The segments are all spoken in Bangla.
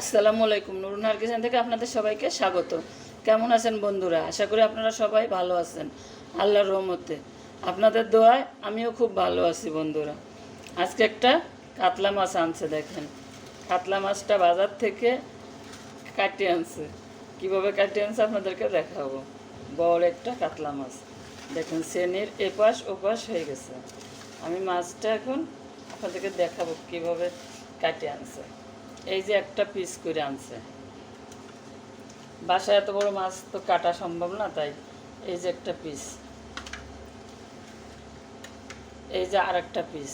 আসসালামু আলাইকুম। নুরুনহার কিচেন থেকে আপনাদের সবাইকে স্বাগত। কেমন আছেন বন্ধুরা? আশা করি আপনারা সবাই ভালো আছেন। আল্লাহর রহমতে। আপনাদের দোয়ায় আমিও খুব ভালো আছি বন্ধুরা। আজকে একটা কাতলা মাছ আনছে দেখেন। কাতলা মাছটা বাজার থেকে কাটিয়ে আনছে। কীভাবে কাটিয়ে আনছে আপনাদেরকে দেখাবো। বড় একটা কাতলা মাছ। দেখেন সেনির এপাশ ওপাশ হয়ে গেছে। আমি মাছটা এখন আপনাদেরকে দেখাবো কীভাবে কাটিয়ে আনছে। এই যে একটা পিস করে আনছে। বাসায় এত বড় মাছ তো কাটা সম্ভব না, তাই এই যে একটা পিস এই যে আর একটা পিস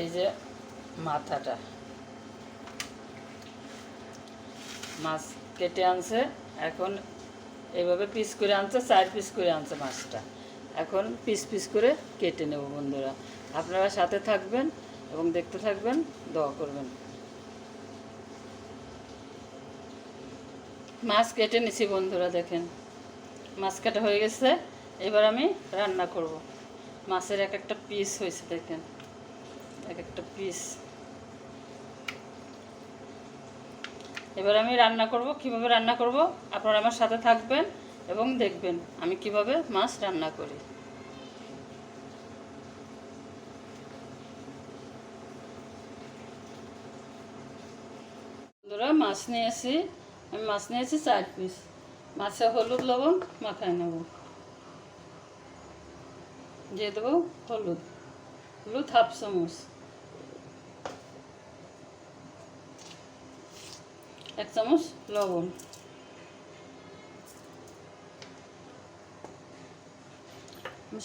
এই যে মাথাটা। মাছ কেটে আনছে, এখন এইভাবে পিস করে আনছে, চার পিস করে আনছে মাছটা। এখন পিস পিস করে কেটে নেব বন্ধুরা। আপনারা সাথে থাকবেন। এবং দেখতে থাকবেন, দোয়া করবেন। মাছ কেটে নিছি বন্ধুরা, দেখেন। মাছ কাটা হয়ে গেছে, এবার আমি রান্না করব। মাছের এক একটা পিস হয়েছে, দেখেন। এক একটা পিস এবার আমি রান্না করব, কীভাবে রান্না করব, আপনারা আমার সাথে থাকবেন এবং দেখবেন আমি কীভাবে মাছ রান্না করি। মাছ নিয়েছি আমি মাছ নিয়ে নিয়েছি চার পিস। মাছে হলুদ, লবণ, মাখায় নেব। দিয়ে দেবো হলুদ। হলুদ হাফ চামচ। এক চামচ লবণ।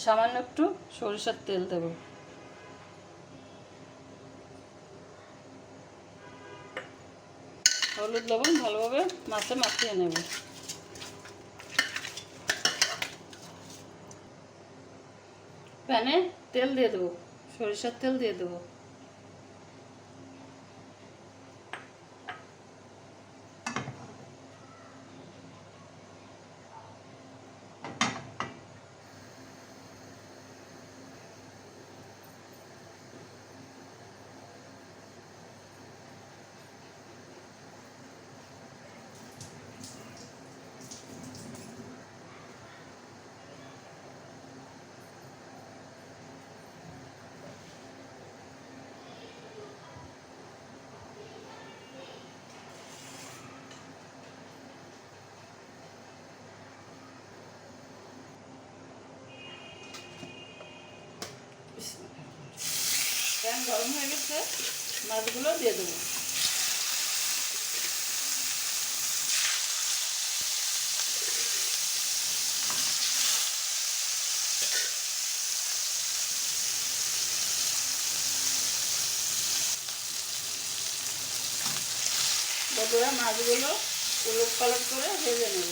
সামান্য একটু সরিষার তেল দেবো। হলুদ লবণ ভালোভাবে মাছে মাখিয়ে নেব। প্যানে তেল দিয়ে দেবো সরিষার তেল দিয়ে দেবো। গরম হয়ে গেছে, মাছগুলো দিয়ে দেবো। বন্ধুরা, মাছগুলো উলট পালট করে ভেজে নেব।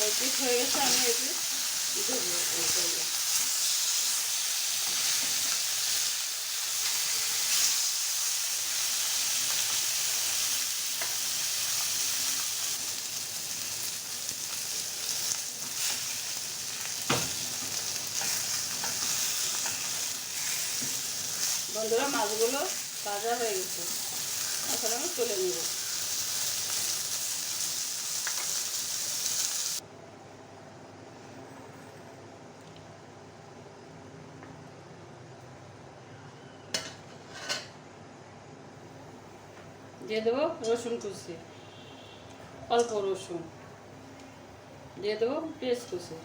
ওই হয়ে গেছে, আমি পিস দেবো। বন্ধুরা, মাছগুলো ভাজা হয়ে গেছে। এখন আমি তুলে নেব। দিয়ে দেবো রসুন কুচি, অল্প রসুন। দিয়ে দেবো পেঁয়াজ কুচি।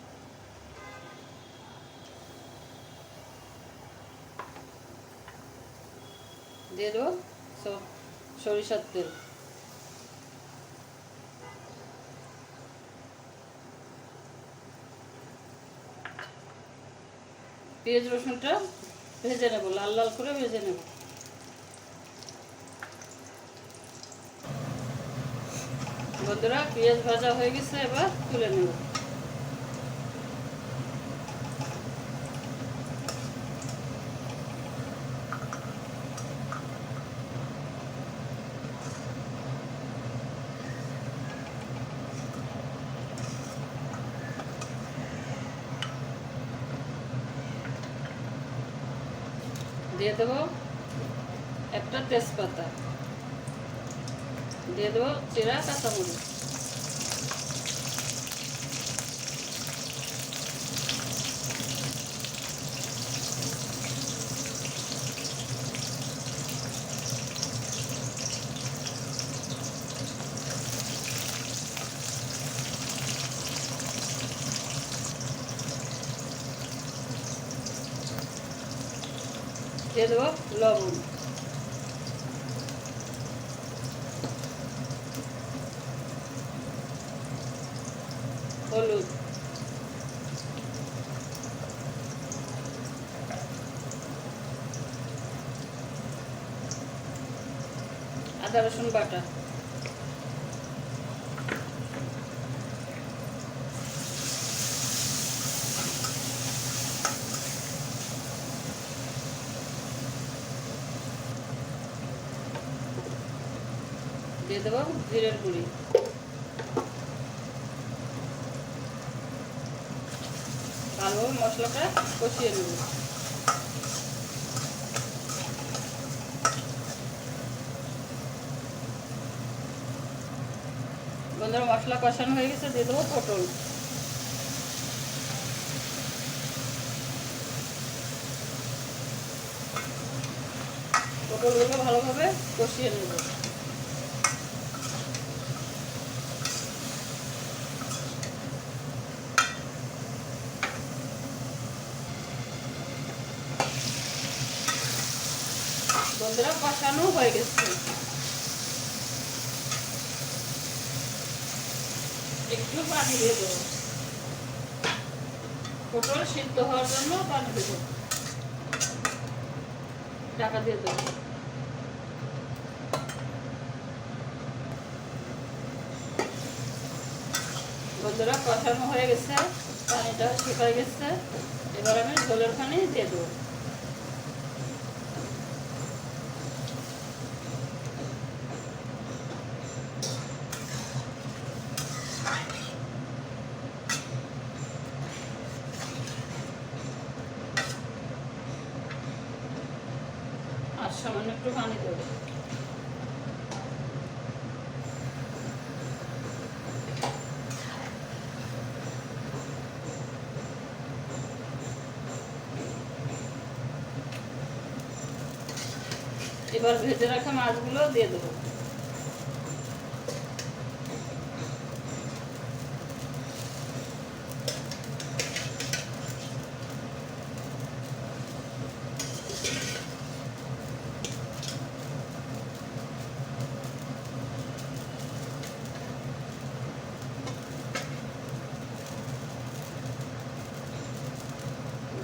দিয়ে দেবো। সরিষার তেল। পেঁয়াজ রসুনটা ভেজে নেব, লাল লাল করে ভেজে নেব। বন্ধুরা, পেঁয়াজ ভাজা হয়ে গেছে, এবার তুলে নেব। দিয়ে দেবো একটা তেজপাতা। দিয়ে দেবো চিরা কাঁচামরিচ। দিয়ে দেবো লবণ। হলুদ। আদা রসুন বাটা। দিয়ে দেবো জিরের গুঁড়ি। ভালোভাবে মশলাটা কষিয়ে নেব। বন্ধুরা, মশলা কষানো হয়ে গেছে, দিয়ে দেবো পটল। পটলগুলো ভালোভাবে কষিয়ে নেব। বন্ধুরা কষানো হয়ে গেছে। একটু পানি দিয়ে দেবো। পটল সিদ্ধ হওয়ার জন্য পানি দেবো। টাকা দিয়ে দেবো। বন্ধুরা, কষানো হয়ে গেছে। পানিটা শুকায় গেছে। এবার আমি ঝোলের পানি দিয়ে দেবো আর সামান্য করে। এবার ভেজে রাখা মাছগুলো দিয়ে দেবো।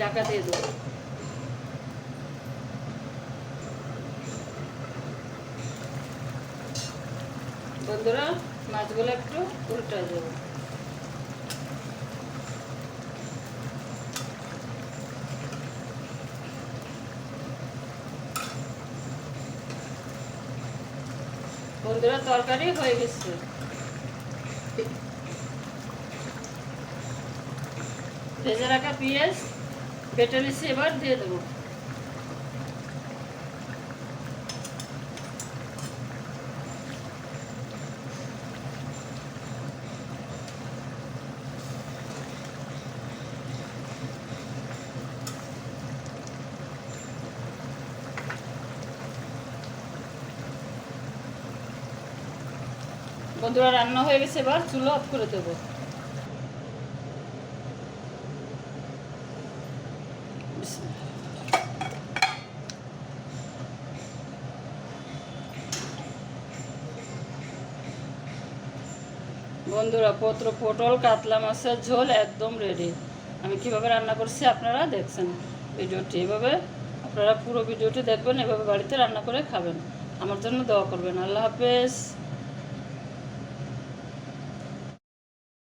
ঢাকা দিয়ে দেবো। বন্ধুরা, মাছগুলো একটু উল্টা দেবো। বন্ধুরা, তরকারি হয়ে গেছে। ভেজে রাখা পেঁয়াজ। কেটে নিচ্ছি এবার দিয়ে দেবো বন্ধুরা রান্না হয়ে গেছে এবার চুলো অফ করে দেবো। বন্ধুরা, পত্র পটল, কাতলা মাছের ঝোল একদম রেডি আমি কীভাবে রান্না করছি আপনারা দেখছেন। ভিডিওটি এভাবে আপনারা পুরো ভিডিওটি দেখবেন, এভাবে বাড়িতে রান্না করে খাবেন। আমার জন্য দোয়া করবেন। আল্লাহ হাফেজ।